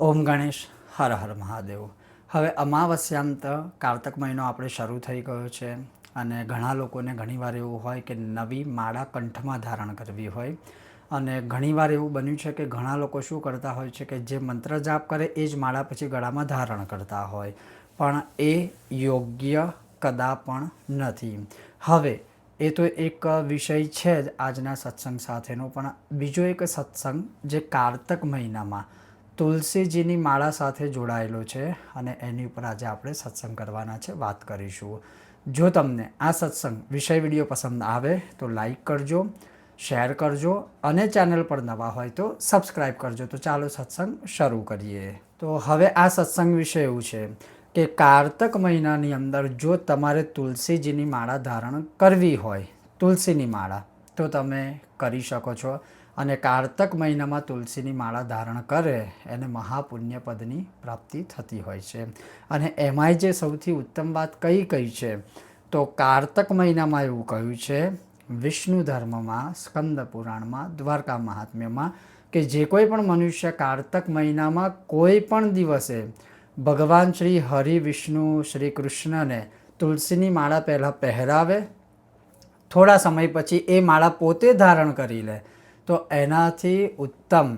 ઓમ ગણેશ, હર હર મહાદેવ. હવે અમાવસ્યાંત કારતક મહિનો આપણે શરૂ થઈ ગયો છે અને ઘણા લોકોને ઘણીવાર એવું હોય કે નવી માળા કંઠમાં ધારણ કરવી હોય. અને ઘણીવાર એવું બન્યું છે કે ઘણા લોકો શું કરતા હોય છે કે જે મંત્ર જાપ કરે એ જ માળા પછી ગળામાં ધારણ કરતા હોય. પણ એ યોગ્ય કદા પણ નથી. હવે, એ તો એક વિષય છે જ આજના સત્સંગ સાથેનો, પણ બીજો એક સત્સંગ જે કારતક મહિનામાં તુલસીજીની માળા સાથે જોડાયેલો છે અને એની ઉપર આજે આપણે સત્સંગ કરવાના છે, વાત કરીશું. જો તમને આ સત્સંગ વિષય વીડિયો પસંદ આવે તો લાઈક કરજો, શેર કરજો અને ચેનલ પર નવા હોય તો સબસ્ક્રાઈબ કરજો. તો ચાલો સત્સંગ શરૂ કરીએ. તો હવે આ સત્સંગ વિશે એવું છે કે કારતક મહિનાની અંદર જો તમારે તુલસીજીની માળા ધારણ કરવી હોય, તુલસીની માળા તો તમે કરી શકો છો. અને કારતક મહિનામાં તુલસીની માળા ધારણ કરે, એને મહાપુણ્ય પદની પ્રાપ્તિ થતી હોય છે. અને એમાંય જે સૌથી ઉત્તમ વાત કઈ કઈ છે? તો કારતક મહિનામાં એવું કહ્યું છે, વિષ્ણુ ધર્મમાં, સ્કંદ પુરાણમાં, દ્વારકા મહાત્મ્યમાં કે જે કોઈ પણ મનુષ્ય કારતક મહિનામાં કોઈ પણ દિવસે ભગવાન શ્રી હરિ વિષ્ણુ શ્રી કૃષ્ણને તુલસીની માળા પહેલાં પહેરાવે થોડા સમય પછી એ માળા પોતે ધારણ કરી લે. તો એનાથી ઉત્તમ,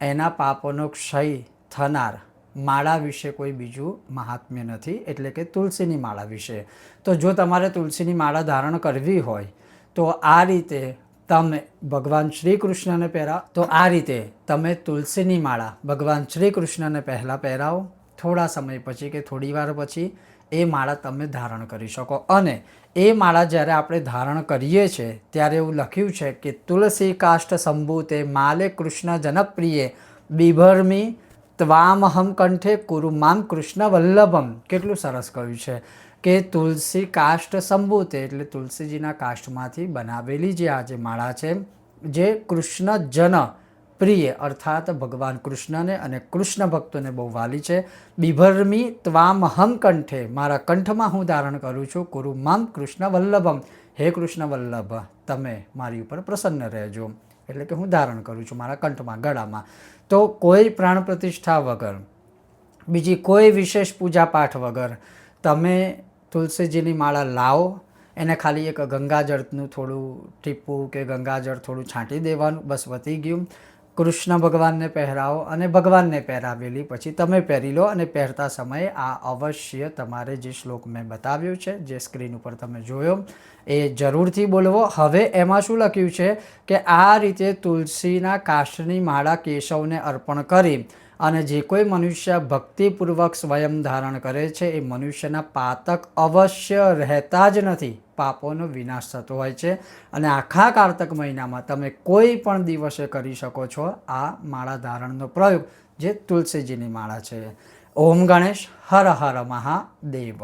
એના પાપોનો ક્ષય થનાર માળા વિશે કોઈ બીજું મહાત્મ્ય નથી, એટલે કે તુલસીની માળા વિશે. તો જો તમારે તુલસીની માળા ધારણ કરવી હોય, તો આ રીતે તમે ભગવાન શ્રી કૃષ્ણને પહેરાવ. તો આ રીતે તમે તુલસીની માળા ભગવાન શ્રી કૃષ્ણને પહેલાં પહેરાવો, થોડા સમય પછી કે થોડી વાર પછી. એ માળા તમે ધારણ કરી શકો. અને એ માળા જ્યારે આપણે ધારણ કરીએ છીએ, ત્યારે એવું લખ્યું છે કે તુલસી કાષ્ટ સંભૂતે માલે કૃષ્ણ જનપ્રિયે, બિભરમી ત્વામહમ કંઠે કુરુ મામ કૃષ્ણ વલ્લભમ. કેટલું સરસ કહ્યું છે કે તુલસી કાષ્ટ સંભૂતે એટલે તુલસીજીના કાષ્ટમાંથી બનાવેલી જે આ જે માળા છે, જે કૃષ્ણ જન પ્રિય, અર્થાત ભગવાન કૃષ્ણને અને કૃષ્ણ ભક્તોને બહુ વાલી છે. બિભર્મી ત્વામહમ કંઠે, મારા કંઠમાં હું ધારણ કરું છું. કુરુ મામ કૃષ્ણ વલ્લભમ. હે કૃષ્ણ વલ્લભ, તમે મારી ઉપર પ્રસન્ન રહેજો. એટલે કે હું ધારણ કરું છું મારા કંઠમાં, ગળામાં. તો કોઈ પ્રાણ પ્રતિષ્ઠા વગર, બીજી કોઈ વિશેષ પૂજા પાઠ વગર, તમે તુલસીજીની માળા લાવો. એને ખાલી એક ગંગાજળનું થોડું ટીપવું કે ગંગાજળ થોડું છાંટી દેવાનું, બસ વધી ગયું. કૃષ્ણ ભગવાનને પહેરાવો અને ભગવાનને પહેરાવેલી. પછી તમે પહેરી લો અને પહેરતા સમયે આ અવશ્ય તમારે જે શ્લોક મેં બતાવ્યો છે, જે સ્ક્રીન ઉપર તમે જોયો, એ જરૂરથી બોલવો. હવે એમાં શું લખ્યું છે કે આ રીતે તુલસીના કાષ્ટની માળા કેશવને અર્પણ કરી અને જે કોઈ મનુષ્ય ભક્તિપૂર્વક સ્વયં ધારણ કરે છે, એ મનુષ્યના પાતક અવશ્ય રહેતા જ નથી. પાપોનો વિનાશ થતો હોય છે. અને આખા કારતક મહિનામાં તમે કોઈ પણ દિવસે કરી શકો છો આ માળા ધારણનો પ્રયોગ, જે તુલસીજીની માળા છે. ઓમ ગણેશ હર હર મહાદેવ.